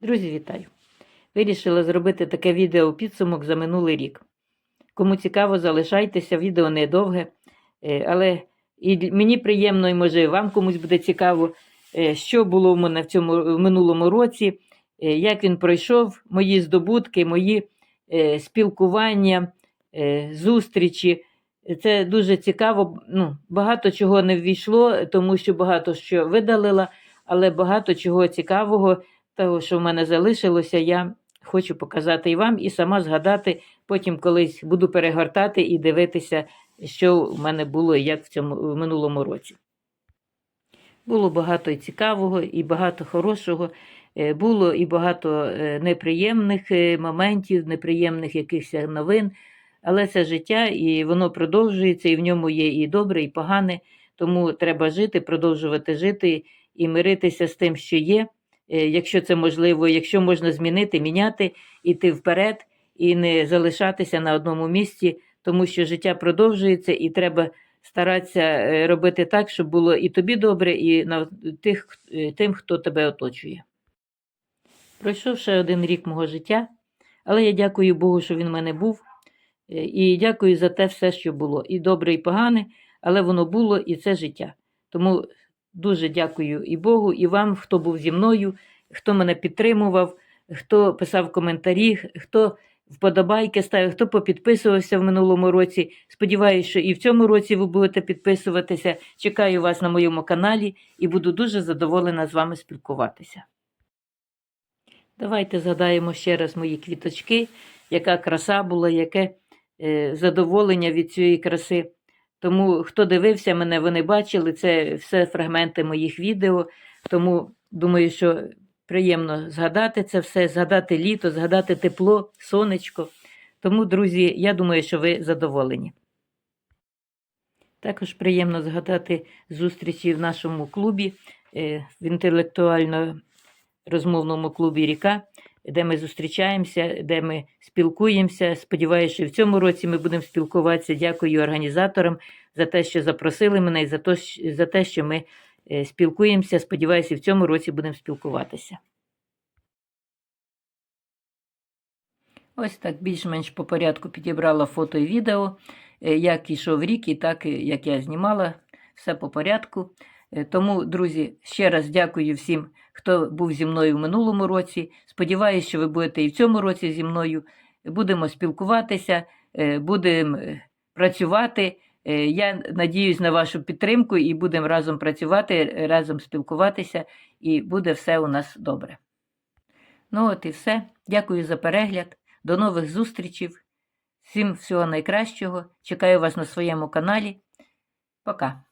Друзі, вітаю! Вирішила зробити таке відео підсумок за минулий рік. Кому цікаво, залишайтеся, відео недовге, е, але і мені приємно, і може вам комусь буде цікаво, е, що було в мене в цьому в минулому році, е, як він пройшов, мої здобутки, мої спілкування, зустрічі. Це дуже цікаво. Ну, багато чого не ввійшло, тому що багато що видалила, але багато чого цікавого того, що в мене залишилося, я хочу показати і вам, і сама згадати. Потім колись буду перегортати і дивитися, що в мене було і як в цьому в минулому році. Було багато і цікавого, і багато хорошого. Е, Було і багато е, неприємних е, моментів, неприємних якихось новин. Але це життя, і воно продовжується, і в ньому є і добре, і погане. Тому треба жити, продовжувати жити і миритися з тим, що є. Е, Якщо це можливо, якщо можна змінити, міняти, іти вперед і не залишатися на одному місці, тому що життя продовжується, і треба старатися е, робити так, щоб було і тобі добре, і на тих, е, тим, хто тебе оточує. Пройшов ще один рік мого життя, але я дякую Богу, що він в мене був. І дякую за те все, що було. І добре, і погане, але воно було, і це життя. Тому дуже дякую і Богу, і вам, хто був зі мною, хто мене підтримував, хто писав коментарі, хто вподобайки ставив, хто попідписувався в минулому році. Сподіваюся, що і в цьому році ви будете підписуватися. Чекаю вас на моєму каналі і буду дуже задоволена з вами спілкуватися. Давайте згадаємо ще раз мої квіточки, яка краса була, яке е, задоволення від цієї краси. Тому хто дивився мене, вони бачили, це все фрагменти моїх відео. Тому думаю, що приємно згадати це все, згадати літо, згадати тепло, сонечко. Тому, друзі, я думаю, що ви задоволені. Також приємно згадати зустрічі в нашому клубі, е, в інтелектуально розмовному клубі Ріка, де ми зустрічаємося, де ми спілкуємося. Сподіваюся, що в цьому році ми будемо спілкуватися. Дякую організаторам за те, що запросили мене, і за те, за те, що ми е, спілкуємося. Сподіваюся, в цьому році будемо спілкуватися. Ось так більш-менш по порядку підібрала фото і відео, е, як ішов рік, і так, як я знімала, все по порядку. Е, Тому, друзі, ще раз дякую всім, хто був зі мною в минулому році. Сподіваюся, що ви будете і в цьому році зі мною. Будемо спілкуватися, е, будемо е, працювати. Я надіюсь на вашу підтримку і будемо разом працювати, разом спілкуватися, і буде все у нас добре. Ну от і все. Дякую за перегляд. До нових зустрічей. Всім всього найкращого. Чекаю вас на своєму каналі. Пока.